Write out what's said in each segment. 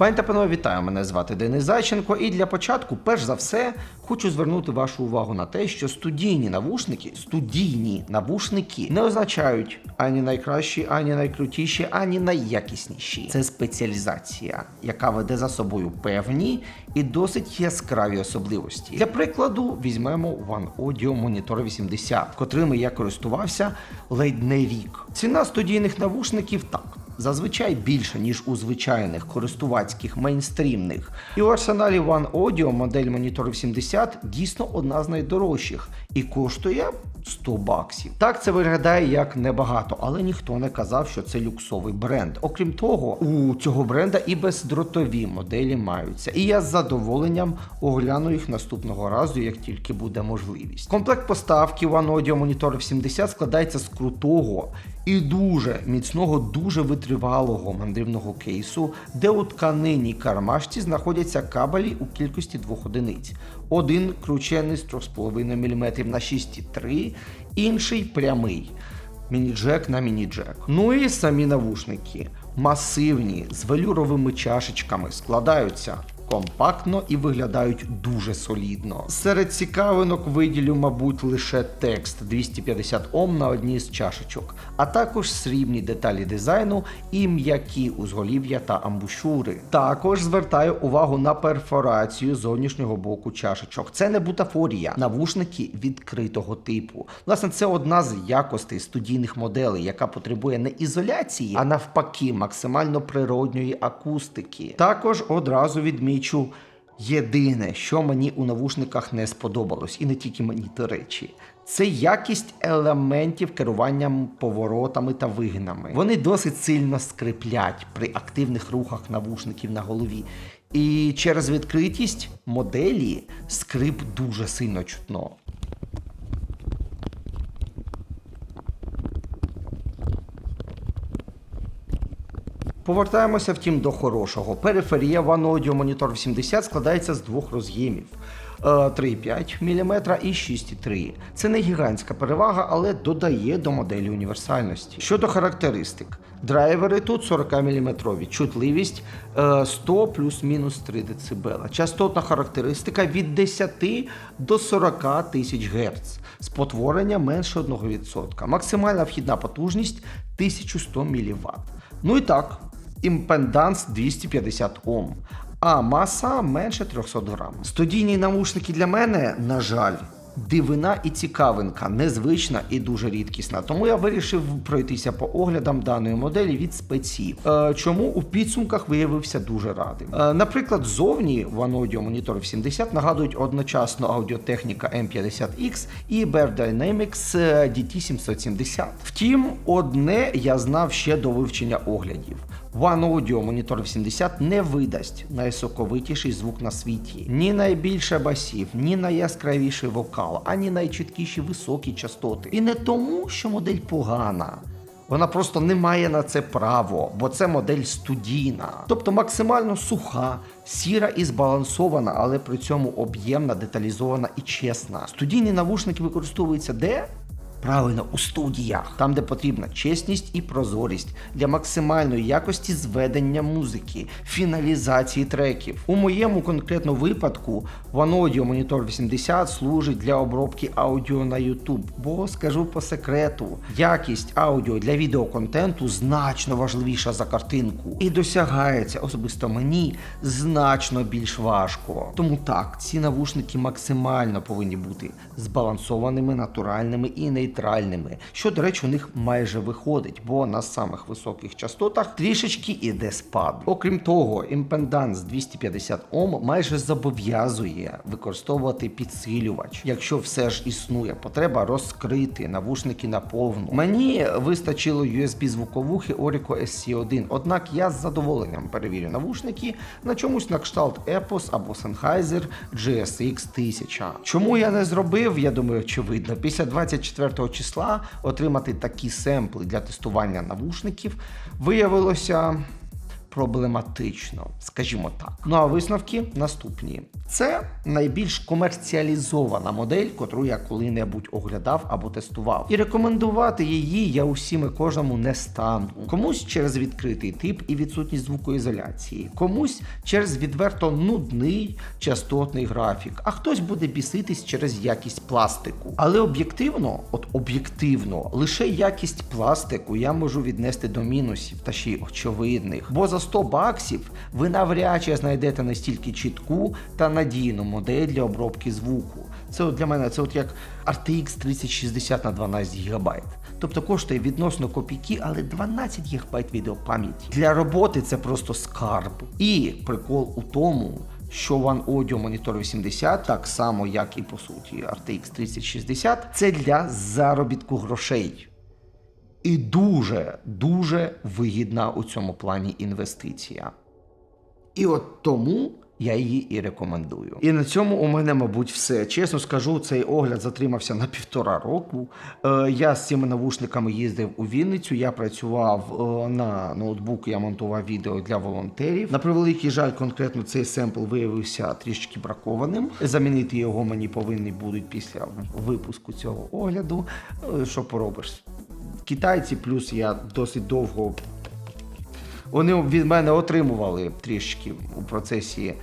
Пані та панове, вітаю! Мене звати Денис Зайченко. І для початку, перш за все, хочу звернути вашу увагу на те, що студійні навушники, студійні навушники не означають ані найкращі, ані найкрутіші, ані найякісніші. Це спеціалізація, яка веде за собою певні і досить яскраві особливості. Для прикладу, візьмемо One Audio Monitor 80, котрими я користувався ледь не рік. Ціна студійних навушників так. Зазвичай більше, ніж у звичайних користувацьких мейнстрімних. І у арсеналі One Audio модель Monitor 70 дійсно одна з найдорожчих і коштує 100 баксів. Так це виглядає як небагато, але ніхто не казав, що це люксовий бренд. Окрім того, у цього бренда і бездротові моделі маються. І я з задоволенням огляну їх наступного разу, як тільки буде можливість. Комплект поставки One Audio Monitor 70 складається з крутого і дуже міцного, дуже витривалого мандрівного кейсу, де у тканині кармашці знаходяться кабелі у кількості двох одиниць. Один кручений з 3,5 мм на 6,3, інший прямий. Міні-джек на міні-джек. Ну і самі навушники. Масивні, з велюровими чашечками складаються компактно і виглядають дуже солідно. Серед цікавинок виділю, мабуть, лише текст 250 Ом на одній з чашечок, а також срібні деталі дизайну і м'які узголів'я та амбушури. Також звертаю увагу на перфорацію зовнішнього боку чашечок. Це не бутафорія, навушники відкритого типу. Власне, це одна з якостей студійних моделей, яка потребує не ізоляції, а навпаки, максимально природньої акустики. Також одразу відмічу. Єдине, що мені у навушниках не сподобалось, і не тільки мені до речі, це якість елементів керування поворотами та вигинами. Вони досить сильно скриплять при активних рухах навушників на голові. І через відкритість моделі скрип дуже сильно чутно. Повертаємося втім до хорошого. Периферія One Audio Monitor 80 складається з двох роз'ємів. е, 3,5 мм і 6,3. Це не гігантська перевага, але додає до моделі універсальності. Щодо характеристик, драйвери тут 40 мм, чутливість е, 100 плюс-мінус 3 дБ. Частотна характеристика від 10 до 40 тисяч Гц. Спотворення менше 1%. Максимальна вхідна потужність 1100 мВт. Ну і так, імпенданс 250 Ом, а маса менше 300 грам. Студійні навушники для мене, на жаль, дивина і цікавинка, незвична і дуже рідкісна. Тому я вирішив пройтися по оглядам даної моделі від спеців. Е, чому у підсумках виявився дуже радий. Е, наприклад, зовні One Audio Monitor 70 нагадують одночасно аудіотехніка M50X і Bear Dynamics е, DT770. Втім, одне я знав ще до вивчення оглядів. One Audio Monitor 70 не видасть найсоковитіший звук на світі, ні найбільше басів, ні найяскравіший вокал, ані найчіткіші високі частоти. І не тому, що модель погана. Вона просто не має на це право, бо це модель студійна, тобто максимально суха, сіра і збалансована, але при цьому об'ємна, деталізована і чесна. Студійні навушники використовуються де? Правильно, у студіях, там, де потрібна чесність і прозорість для максимальної якості зведення музики, фіналізації треків. У моєму конкретно випадку One Monitor 80 служить для обробки аудіо на YouTube, бо скажу по секрету, якість аудіо для відеоконтенту значно важливіша за картинку і досягається особисто мені значно більш важко. Тому так, ці навушники максимально повинні бути збалансованими, натуральними і нейтральними, що, до речі, у них майже виходить, бо на самих високих частотах трішечки іде спад. Окрім того, імпенданс 250 Ом майже зобов'язує використовувати підсилювач, якщо все ж існує потреба розкрити навушники наповну. Мені вистачило USB звуковухи Orico SC1, однак я з задоволенням перевірю навушники на чомусь на кшталт Epos або Sennheiser GSX 1000. Чому я не зробив, я думаю, очевидно, після 24 числа отримати такі семпли для тестування навушників. Виявилося проблематично, скажімо так. Ну а висновки наступні: це найбільш комерціалізована модель, котру я коли-небудь оглядав або тестував. І рекомендувати її я усім і кожному не стану. Комусь через відкритий тип і відсутність звукоізоляції, комусь через відверто нудний частотний графік, а хтось буде біситись через якість пластику. Але об'єктивно, от об'єктивно, лише якість пластику я можу віднести до мінусів та ще й очевидних. Бо за 100 баксів ви навряд чи знайдете настільки чітку та надійну модель для обробки звуку. Це от для мене це от як RTX 3060 на 12 ГБ. Тобто коштує відносно копійки, але 12 ГБ відеопам'яті. Для роботи це просто скарб. І прикол у тому, що One Audio Monitor 80, так само як і по суті RTX 3060, це для заробітку грошей. І дуже дуже вигідна у цьому плані інвестиція. І от тому я її і рекомендую. І на цьому у мене, мабуть, все. Чесно скажу, цей огляд затримався на півтора року. Е, я з цими навушниками їздив у Вінницю. Я працював е, на ноутбуку, я монтував відео для волонтерів. На превеликий жаль, конкретно цей семпл виявився трішки бракованим. Замінити його мені повинні будуть після випуску цього огляду. Е, Що поробиш? Китайці, плюс я досить довго вони від мене отримували трішки у процесі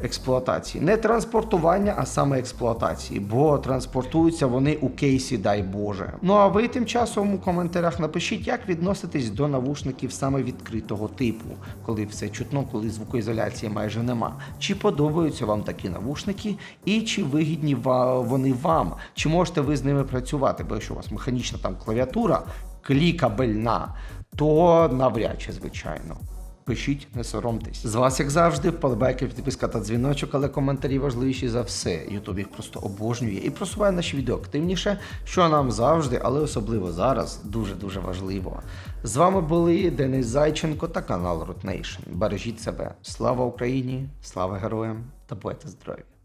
експлуатації. Не транспортування, а саме експлуатації, бо транспортуються вони у кейсі, дай Боже. Ну а ви тим часом у коментарях напишіть, як відноситесь до навушників саме відкритого типу, коли все чутно, коли звукоізоляції майже нема. Чи подобаються вам такі навушники, і чи вигідні вони вам? Чи можете ви з ними працювати? Бо якщо у вас механічна там клавіатура, клікабельна, то навряд чи, звичайно. Пишіть, не соромтесь. З вас, як завжди, вподобайки, підписка та дзвіночок, але коментарі важливіші за все. Ютуб їх просто обожнює і просуває наші відео активніше, що нам завжди, але особливо зараз, дуже-дуже важливо. З вами були Денис Зайченко та канал Root Nation. Бережіть себе. Слава Україні, слава героям та будьте здорові!